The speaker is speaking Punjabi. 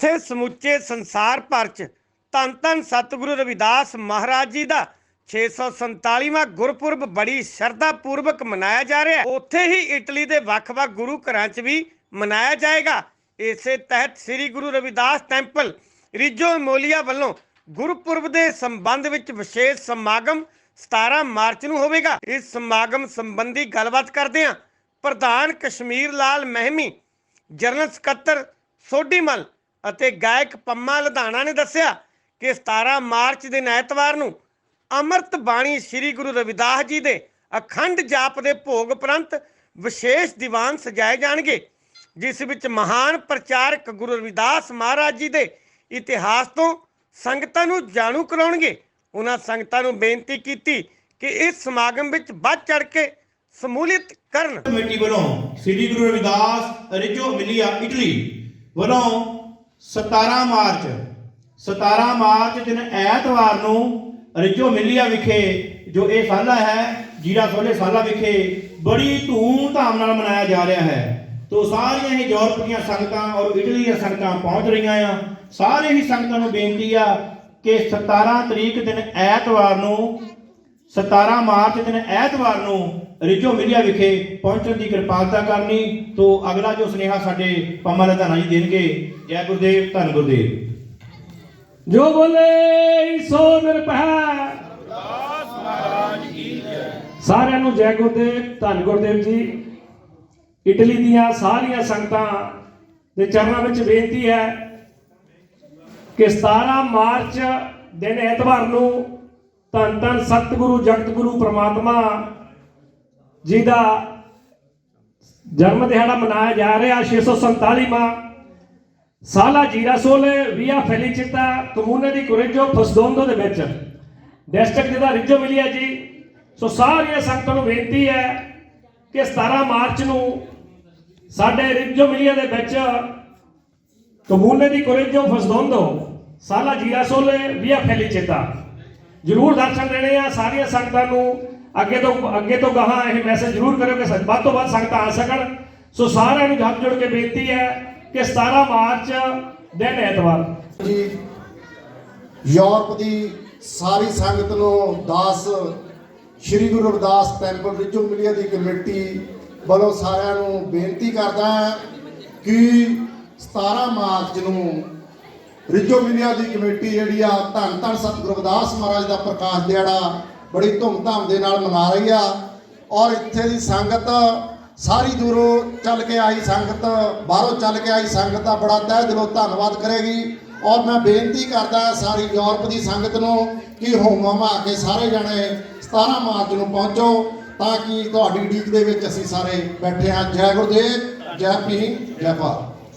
ਜਿੱਥੇ ਸਮੁੱਚੇ ਸੰਸਾਰ ਭਰ 'ਚ ਧੰਨ ਧੰਨ ਸਤਿਗੁਰੂ ਰਵਿਦਾਸ ਮਹਾਰਾਜ ਜੀ ਦਾ 647ਵਾਂ ਗੁਰਪੁਰਬ ਬੜੀ ਸ਼ਰਧਾ ਪੂਰਵਕ ਮਨਾਇਆ ਜਾ ਰਿਹਾ ਹੈ। ਉੱਥੇ ਹੀ ਇਟਲੀ ਦੇ ਵੱਖ-ਵੱਖ ਗੁਰੂ ਘਰਾਂ 'ਚ ਵੀ ਮਨਾਇਆ ਜਾਏਗਾ। ਇਸੇ ਤਹਿਤ ਸ੍ਰੀ ਗੁਰੂ ਰਵਿਦਾਸ ਟੈਂਪਲ ਰਿਜੋ ਮੋਲੀਆ ਵੱਲੋਂ ਗੁਰਪੁਰਬ ਦੇ ਸੰਬੰਧ ਵਿੱਚ ਵਿਸ਼ੇਸ਼ ਸਮਾਗਮ 17 ਮਾਰਚ ਨੂੰ ਹੋਵੇਗਾ। ਇਸ ਸਮਾਗਮ ਸੰਬੰਧੀ ਗੱਲਬਾਤ ਕਰਦੇ ਹਾਂ। ਪ੍ਰਧਾਨ ਕਸ਼ਮੀਰ ਲਾਲ ਮਹਿਮੀ, ਜਨਰਲ ਸਕੱਤਰ ਸੋਢੀਮਲ ਅਤੇ ਗਾਇਕ ਪੰਮਾ ਲਧਾਣਾ ਨੇ ਦੱਸਿਆ ਕਿ 17 ਮਾਰਚ ਦਿਨ ਐਤਵਾਰ ਨੂੰ ਅੰਮ੍ਰਿਤ ਬਾਣੀ ਸ੍ਰੀ ਗੁਰੂ ਰਵਿਦਾਸ ਜੀ ਦੇ ਅਖੰਡ ਜਾਪ ਦੇ ਭੋਗ ਉਪਰੰਤ ਵਿਸ਼ੇਸ਼ ਦੀਵਾਨ ਸਜਾਏ ਜਾਣਗੇ, ਜਿਸ ਵਿੱਚ ਮਹਾਨ ਪ੍ਰਚਾਰਕ ਗੁਰੂ ਰਵਿਦਾਸ ਮਹਾਰਾਜ ਜੀ ਦੇ ਇਤਿਹਾਸ ਤੋਂ ਸੰਗਤਾਂ ਨੂੰ ਜਾਣੂ ਕਰਾਉਣਗੇ। ਉਹਨਾਂ ਸੰਗਤਾਂ ਨੂੰ ਬੇਨਤੀ ਕੀਤੀ ਕਿ ਇਸ ਸਮਾਗਮ ਵਿੱਚ ਵੱਧ ਚੜ ਕੇ ਸਮੂਲਿਤ ਕਰਨ। ਕਮੇਟੀ ਵੱਲੋਂ ਸ੍ਰੀ ਗੁਰੂ ਰਵਿਦਾਸ ਰਿਜੋ ਮਿਲਿਆ ਇਟਲੀ ਵੱਲੋਂ 17 ਮਾਰਚ 17 ਮਾਰਚ ਦਿਨ ਐਤਵਾਰ ਨੂੰ ਰਿਜੋ ਮਿਲਿਆ ਵਿਖੇ ਜੋ ਇਹ ਸਾਲਾ ਹੈ, ਜੀਰਾ ਸੋਲੇ ਸਾਲਾ ਵਿਖੇ ਬੜੀ ਧੂਮ-ਧਾਮ ਨਾਲ ਮਨਾਇਆ ਜਾ ਰਿਹਾ ਹੈ। ਤੋ ਸਾਰੀਆਂ ਹੀ ਯੂਰਪ ਦੀਆਂ ਸੰਗਤਾਂ ਔਰ ਇਟਲੀ ਦੀਆਂ ਸੰਗਤਾਂ ਪਹੁੰਚ ਰਹੀਆਂ ਆ। ਸਾਰੇ ਹੀ ਸੰਗਤਾਂ ਨੂੰ ਬੇਨਤੀ ਆ ਕਿ 17 ਤਰੀਕ ਦਿਨ ਐਤਵਾਰ ਨੂੰ 17 ਮਾਰਚ ਦਿਨ ਐਤਵਾਰ ਨੂੰ ਰਿਜੋ ਮਿਲਿਆ ਵਿਖੇ ਪਹੁੰਚਣ ਦੀ ਕਿਰਪਾਲਤਾ ਕਰਨੀ ਤੋਂ ਅਗਲਾ ਜੋ ਸੁਨੇਹਾ ਸਾਡੇ ਪੰਮਾ ਲਧਾਣਾ ਜੀ ਦੇਣਗੇ, ਜੈ ਗੁਰਦੇਵ, ਧੰਨ ਗੁਰਦੇਵ। ਜੋ ਬੋਲੇ, ਸੋ ਨਿਰਭੈ। ਸਾਰਿਆਂ ਨੂੰ ਜੈ ਗੁਰਦੇਵ, ਧੰਨ ਗੁਰਦੇਵ ਜੀ। ਇਟਲੀ ਦੀਆਂ ਸਾਰੀਆਂ ਸੰਗਤਾਂ ਦੇ ਚਰਨਾਂ ਵਿੱਚ ਬੇਨਤੀ ਹੈ ਕਿ 17 ਮਾਰਚ ਦਿਨ ਐਤਵਾਰ ਨੂੰ ਧੰਨ ਧੰਨ ਸਤਿਗੁਰੂ ਜਗਤ ਗੁਰੂ ਪ੍ਰਮਾਤਮਾ ਜੀ ਦਾ ਜਨਮ ਦਿਹਾੜਾ ਮਨਾਇਆ ਜਾ ਰਿਹਾ 647ਵਾਂ ਸਾਲਾ ਜੀਰਾ ਸੋਲੇ, ਵੀਆ ਫੈਲੀਚਿਤਾ, ਕਮੂਨੇ ਦੀ ਕੁਰੇਜੋ, ਫਸਦੋਂਦੋ ਦੇ ਵਿੱਚ। ਡਿਸਟ੍ਰਿਕਟ ਜਿਹਦਾ ਰਿਜੋ ਮਿਲਿਆ ਜੀ। ਸੋ ਸਾਰੀਆਂ ਸੰਗਤਾਂ ਨੂੰ ਬੇਨਤੀ ਹੈ ਕਿ 17 ਮਾਰਚ ਨੂੰ ਸਾਡੇ ਰਿਜੋ ਮਿਲਿਆ ਦੇ ਵਿੱਚ ਕਮੂਨੇ ਦੀ ਕੁਰੇਜੋ, ਫਸਦੋਂਦੋ, ਸਾਲਾ ਜੀਰਾ ਸੋਲੇ, ਵੀਆ ਫੈਲੀਚਿਤਾ। ਜਰੂਰ ਦਰਸ਼ਨ ਦੇਣੇ ਆ, ਸਾਰੀਆਂ ਸੰਗਤਾਂ ਨੂੰ। ਅੱਗੇ ਤੋਂ ਅੱਗੇ ਤੋਂ ਗਾਹਾਂ ਇਹ ਮੈਸੇਜ ਜਰੂਰ ਕਰਿਓ ਕਿ ਵੱਧ ਤੋਂ ਵੱਧ ਸੰਗਤਾਂ ਆ ਸਕਣ। ਸੋ ਸਾਰਿਆਂ ਨੂੰ ਹੱਥ ਜੋੜ ਕੇ ਬੇਨਤੀ ਹੈ ਕਿ 17 ਮਾਰਚ ਦਿਨ ਐਤਵਾਰ। ਜੀ, ਯੂਰਪ ਦੀ ਸਾਰੀ ਸੰਗਤ ਨੂੰ ਦਾਸ ਸ਼੍ਰੀ ਗੁਰੂ ਰਵਿਦਾਸ ਟੈਂਪਲ ਰਿਜੂ ਮਿਲਿਆ ਦੀ ਕਮੇਟੀ ਵੱਲੋਂ ਸਾਰਿਆਂ ਨੂੰ ਬੇਨਤੀ ਕਰਦਾ ਹਾਂ ਕਿ 17 ਮਾਰਚ ਨੂੰ ਰਿਜੋ ਮਿਲਿਆ ਦੀ ਕਮੇਟੀ ਜਿਹੜੀ ਆ, ਧੰਨ ਧੰਨ ਸਤਿਗੁਰੂ ਰਵਿਦਾਸ ਮਹਾਰਾਜ ਦਾ ਪ੍ਰਕਾਸ਼ ਦਿਹਾੜਾ ਬੜੀ ਧੂਮਧਾਮ ਦੇ ਨਾਲ ਮਨਾ ਰਹੀ ਆ। ਔਰ ਇੱਥੇ ਦੀ ਸੰਗਤ ਸਾਰੀ ਦੂਰੋਂ ਚੱਲ ਕੇ ਆਈ ਸੰਗਤ, ਬਾਹਰੋਂ ਚੱਲ ਕੇ ਆਈ ਸੰਗਤ ਦਾ ਬੜਾ ਤਹਿ ਦਿਲੋਂ ਧੰਨਵਾਦ ਕਰੇਗੀ। ਔਰ ਮੈਂ ਬੇਨਤੀ ਕਰਦਾ ਸਾਰੀ ਯੂਰਪ ਦੀ ਸੰਗਤ ਨੂੰ ਕਿ ਹੋਮਾ ਮਾ ਕੇ ਸਾਰੇ ਜਣੇ 17 ਮਾਰਚ ਨੂੰ ਪਹੁੰਚੋ ਤਾਂ ਕਿ ਤੁਹਾਡੀ ਡੀਕ ਦੇ ਵਿੱਚ ਅਸੀਂ ਸਾਰੇ ਬੈਠੇ ਹਾਂ। ਜੈ ਗੁਰਦੇਵ, ਜੈ ਭੀਮ, ਜੈ ਭਾਰਤ।